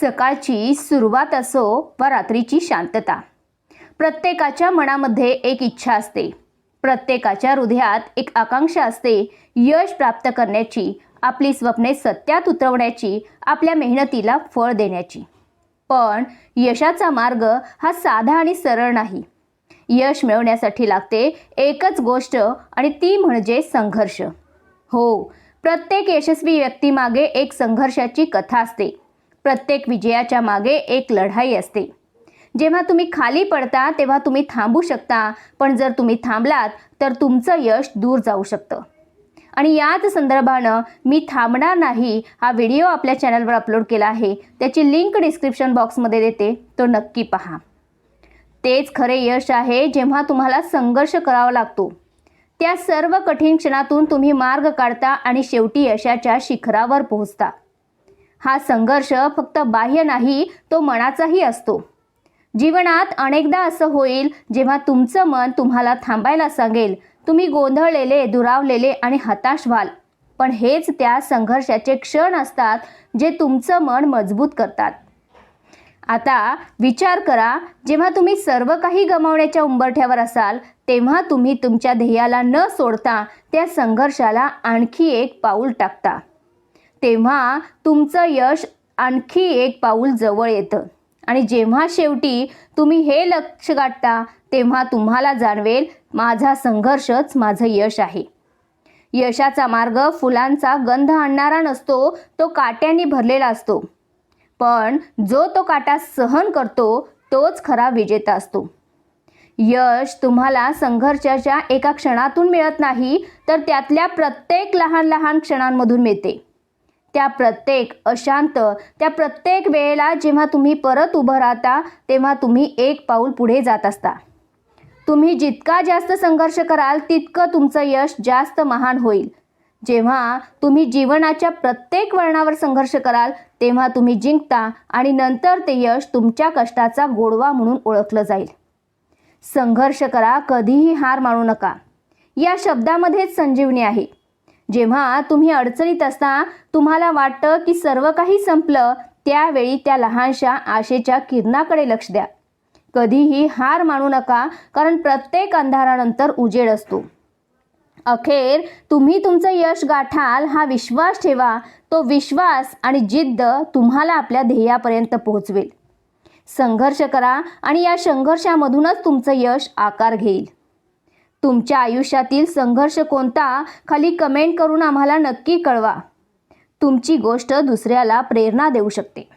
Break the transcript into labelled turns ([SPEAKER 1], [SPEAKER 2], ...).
[SPEAKER 1] सकाळची सुरुवात असो वा रात्रीची शांतता. प्रत्येकाच्या मनामध्ये एक इच्छा असते. प्रत्येकाच्या हृदयात एक आकांक्षा असते. यश प्राप्त करण्याची आपली स्वप्ने सत्यात उतरवण्याची आपल्या मेहनतीला फळ देण्याची. पण यशाचा मार्ग हा साधा आणि सरळ नाही. यश मिळवण्यासाठी लागते एकच गोष्ट आणि ती म्हणजे संघर्ष. हो प्रत्येक यशस्वी व्यक्तीमागे एक संघर्षाची कथा असते. प्रत्येक विजयाच्या मागे एक लढाई असते. जेव्हा तुम्ही खाली पडता तेव्हा तुम्ही थांबू शकता पण जर तुम्ही थांबलात तर तुमचं यश दूर जाऊ शकतं. आणि याच संदर्भानं मी थांबणार नाही हा व्हिडिओ आपल्या चॅनलवर अपलोड केला आहे. त्याची लिंक डिस्क्रिप्शन बॉक्समध्ये देते. तो नक्की पहा. तेच खरे यश आहे जेव्हा तुम्हाला संघर्ष करावा लागतो. त्या सर्व कठीण क्षणातून तुम्ही मार्ग काढता आणि शेवटी यशाच्या शिखरावर पोहोचता. हा संघर्ष फक्त बाह्य नाही तो मनाचाही असतो. जीवनात अनेकदा असं होईल जेव्हा तुमचं मन तुम्हाला थांबायला सांगेल तुम्ही गोंधळलेले दुरावलेले आणि हताश व्हाल. पण हेच त्या संघर्षाचे क्षण असतात जे तुमचं मन मजबूत करतात. आता विचार करा जेव्हा तुम्ही सर्व काही गमावण्याच्या उंबरठ्यावर असाल तेव्हा तुम्ही तुमच्या ध्येयाला न सोडता त्या संघर्षाला आणखी एक पाऊल टाकता. तेव्हा तुमचं यश आणखी एक पाऊल जवळ येतं. आणि जेव्हा शेवटी तुम्ही हे लक्ष गाठता तेव्हा तुम्हाला जाणवेल माझा संघर्षच माझं यश आहे. यशाचा मार्ग फुलांचा गंध आणणारा नसतो तो काट्यांनी भरलेला असतो. पण जो तो काटा सहन करतो तोच खरा विजेता असतो. यश तुम्हाला संघर्षाच्या एका क्षणातून मिळत नाही तर त्यातल्या प्रत्येक लहान लहान क्षणांमधून मिळते. त्या प्रत्येक अशांत त्या प्रत्येक वेळेला जेव्हा तुम्ही परत उभं राहता तेव्हा तुम्ही एक पाऊल पुढे जात असता. तुम्ही जितका जास्त संघर्ष कराल तितकं तुमचं यश जास्त महान होईल. जेव्हा तुम्ही जीवनाच्या प्रत्येक वळणावर संघर्ष कराल तेव्हा तुम्ही जिंकता आणि नंतर ते यश तुमच्या कष्टाचा गोडवा म्हणून ओळखलं जाईल. संघर्ष करा कधीही हार मानू नका. या शब्दामध्येच संजीवनी आहे. जेव्हा तुम्ही अडचणीत असता तुम्हाला वाटतं की सर्व काही संपलं त्यावेळी त्या लहानशा आशेच्या किरणाकडे लक्ष द्या. कधीही हार मानू नका कारण प्रत्येक अंधारानंतर उजेड असतो. अखेर तुम्ही तुमचं यश गाठाल हा विश्वास ठेवा. तो विश्वास आणि जिद्द तुम्हाला आपल्या ध्येयापर्यंत पोहोचवेल. संघर्ष करा आणि या संघर्षामधूनच तुमचं यश आकार घेईल. तुमच्या आयुष्यातील संघर्ष कोणता खाली कमेंट करून आम्हाला नक्की कळवा. तुमची गोष्ट दुसऱ्याला प्रेरणा देऊ शकते.